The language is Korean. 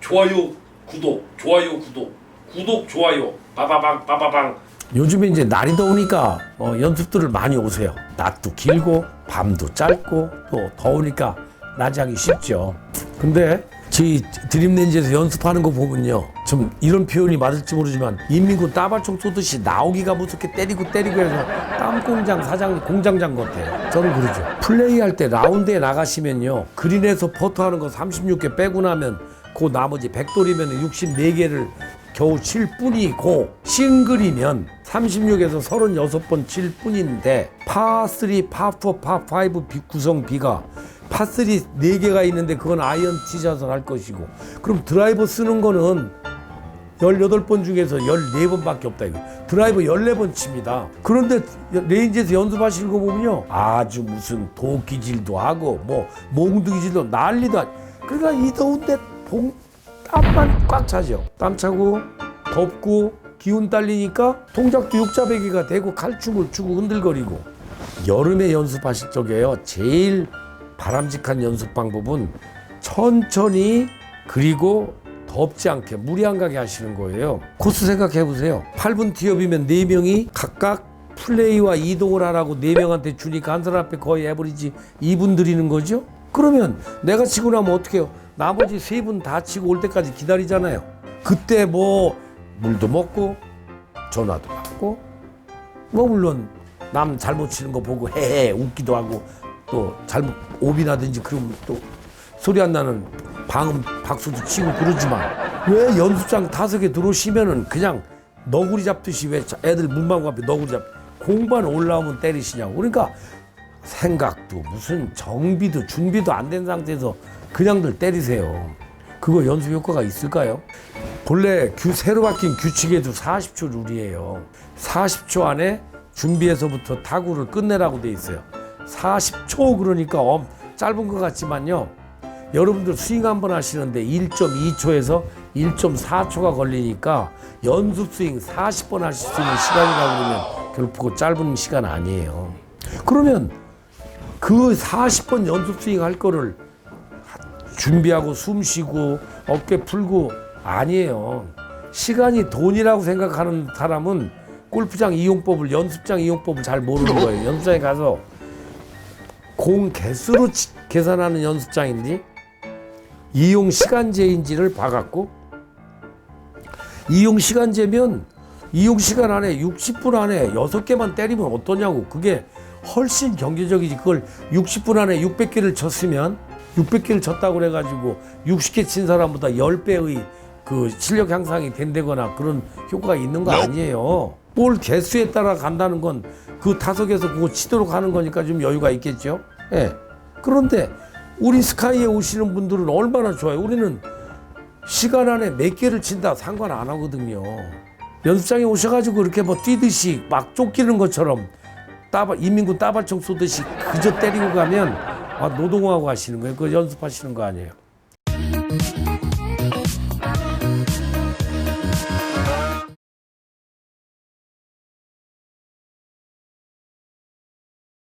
좋아요, 구독, 좋아요, 구독, 구독, 좋아요, 빠바방, 빠바방. 요즘에 이제 날이 더우니까 어, 연습들을 많이 오세요. 낮도 길고 밤도 짧고 또 더우니까 낮에 하기 쉽죠. 근데 저희 드림렌즈에서 연습하는 거 보면요. 좀 이런 표현이 맞을지 모르지만 인민군 따발총 쏘듯이 나오기가 무섭게 때리고 때리고 해서 땀공장 사장 공장장 같아요. 저는 그러죠. 플레이할 때 라운드에 나가시면요. 그린에서 퍼트하는 거 36개 빼고 나면 그 나머지 100돌이면 64개를 겨우 칠 뿐이고 싱글이면 36에서 36번 칠 뿐인데 파3, 파4, 파5 비- 구성 비가 파3 4개가 있는데 그건 아이언 티샷을 할 것이고 그럼 드라이버 쓰는 거는 18번 중에서 14번밖에 없다 이거. 드라이버 14번 칩니다. 그런데 레인지에서 연습하시는 거 보면요. 아주 무슨 도끼질도 하고 뭐 몽둥이질도 난리도 안. 그러니까 이 더운데 봉 땀만 꽉 차죠. 땀 차고 덥고 기운 딸리니까 동작도 육자배기가 되고 칼춤을 추고 흔들거리고 여름에 연습하실 적에요. 제일 바람직한 연습 방법은 천천히 그리고 덥지 않게 안 가게 하시는 거예요. 코스 생각해 보세요. 8분 티업이면 4명이 각각 플레이와 이동을 하라고 4명한테 주니까 한 사람 앞에 거의 에버리지 2분 드리는 거죠? 그러면 내가 치고 나면 어떻게 해요? 나머지 3분 다 치고 올 때까지 기다리잖아요. 그때 뭐 물도 먹고 전화도 받고 뭐 물론 남 잘못 치는 거 보고 헤헤 웃기도 하고 또 잘못 오비 나든지 그러면 또 소리 안 나는 방음 박수도 치고 그러지만 왜 연습장 타석에 들어오시면은 그냥 너구리 잡듯이 왜 자- 애들 문방구 앞에 너구리 잡 공반 올라오면 때리시냐고 그러니까 생각도 무슨 정비도 준비도 안 된 상태에서 그냥들 때리세요 그거 연습 효과가 있을까요? 본래 규, 새로 바뀐 규칙에도 40초 룰이에요. 40초 안에 준비해서부터 타구를 끝내라고 돼 있어요. 40초 그러니까 엄 짧은 것 같지만요. 여러분들 스윙 한 번 하시는데 1.2초에서 1.4초가 걸리니까 연습 스윙 40번 하실 수 있는 시간이라고 그러면 결코 짧은 시간 아니에요. 그러면 그 40번 연습 스윙 할 거를 준비하고 숨 쉬고 어깨 풀고 아니에요. 시간이 돈이라고 생각하는 사람은 골프장 이용법을 연습장 이용법을 잘 모르는 거예요. 연습장에 가서 공 개수로 치- 계산하는 연습장인지 이용 시간제인지를 봐갖고 이용 시간제면 이용 시간 안에 60분 안에 6개만 때리면 어떠냐고 그게 훨씬 경제적이지 그걸 60분 안에 600개를 쳤으면 600개를 쳤다고 그래가지고 60개 친 사람보다 10배의 그 실력 향상이 된다거나 그런 효과가 있는 거 아니에요. 볼 개수에 따라 간다는 건 그 타석에서 그거 치도록 하는 거니까 좀 여유가 있겠죠. 예. 그런데 우리 스카이에 오시는 분들은 얼마나 좋아요. 우리는 시간 안에 몇 개를 친다 상관 안 하거든요. 연습장에 오셔가지고 이렇게 뭐 뛰듯이 막 쫓기는 것처럼 따발 인민군 따발총 쏘듯이 그저 때리고 가면 아, 노동하고 하시는 거예요. 그 연습하시는 거 아니에요.